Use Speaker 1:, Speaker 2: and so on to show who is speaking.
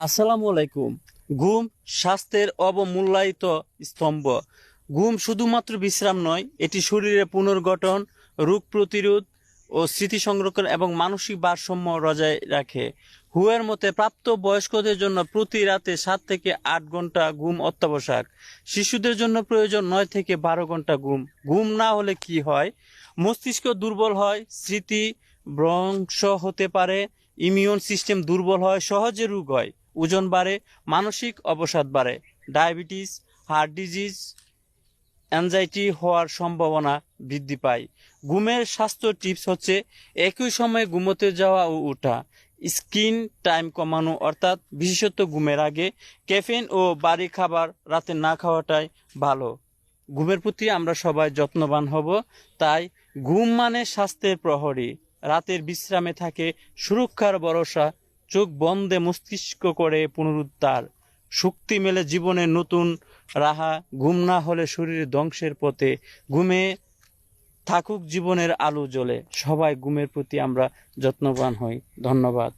Speaker 1: আসসালামু আলাইকুম। ঘুম স্বাস্থ্যের অবমূল্যায়িত স্তম্ভ। ঘুম শুধুমাত্র বিশ্রাম নয়, এটি শরীরের পুনর্গঠন, রোগ প্রতিরোধ ও স্মৃতি সংরক্ষণ এবং মানসিক ভারসাম্য বজায় রাখে। হুয়ের মতে, প্রাপ্ত বয়স্কদের জন্য প্রতি রাতে সাত থেকে আট ঘণ্টা ঘুম অত্যাবশ্যক। শিশুদের জন্য প্রয়োজন নয় থেকে বারো ঘণ্টা ঘুম। ঘুম না হলে কি হয়? মস্তিষ্ক দুর্বল হয়, স্মৃতি ভ্রংশ হতে পারে, ইমিউন সিস্টেম দুর্বল হয়, সহজে রোগ হয়। ওজন বাড়ে, মানসিক অবসাদ বাড়ে। ডায়াবেটিস, হার্ট ডিজিজ, অ্যাংজাইটি হওয়ার সম্ভাবনা বৃদ্ধি পায়। ঘুমের স্বাস্থ্য টিপস হচ্ছে একই সময়ে ঘুমোতে যাওয়া ও ওঠা, স্ক্রিন টাইম কমানো অর্থাৎ বিশেষত ঘুমের আগে। ক্যাফেন ও বাড়ি খাবার রাতে না খাওয়াটাই ভালো। ঘুমের প্রতি আমরা সবাই যত্নবান হব, তাই ঘুম মানে স্বাস্থ্যের প্রহরী। রাতের বিশ্রামে থাকে সুরক্ষার ভরসা চোখ বন্ধে মস্তিষ্ক করে পুনরুদ্ধার। শক্তি মেলে জীবনে নতুন রাহা, ঘুম না হলে শরীর ধ্বংসের পথে। ঘুমে থাকুক জীবনের আলো জ্বলে। সবাই ঘুমের প্রতি আমরা যত্নবান হই। ধন্যবাদ।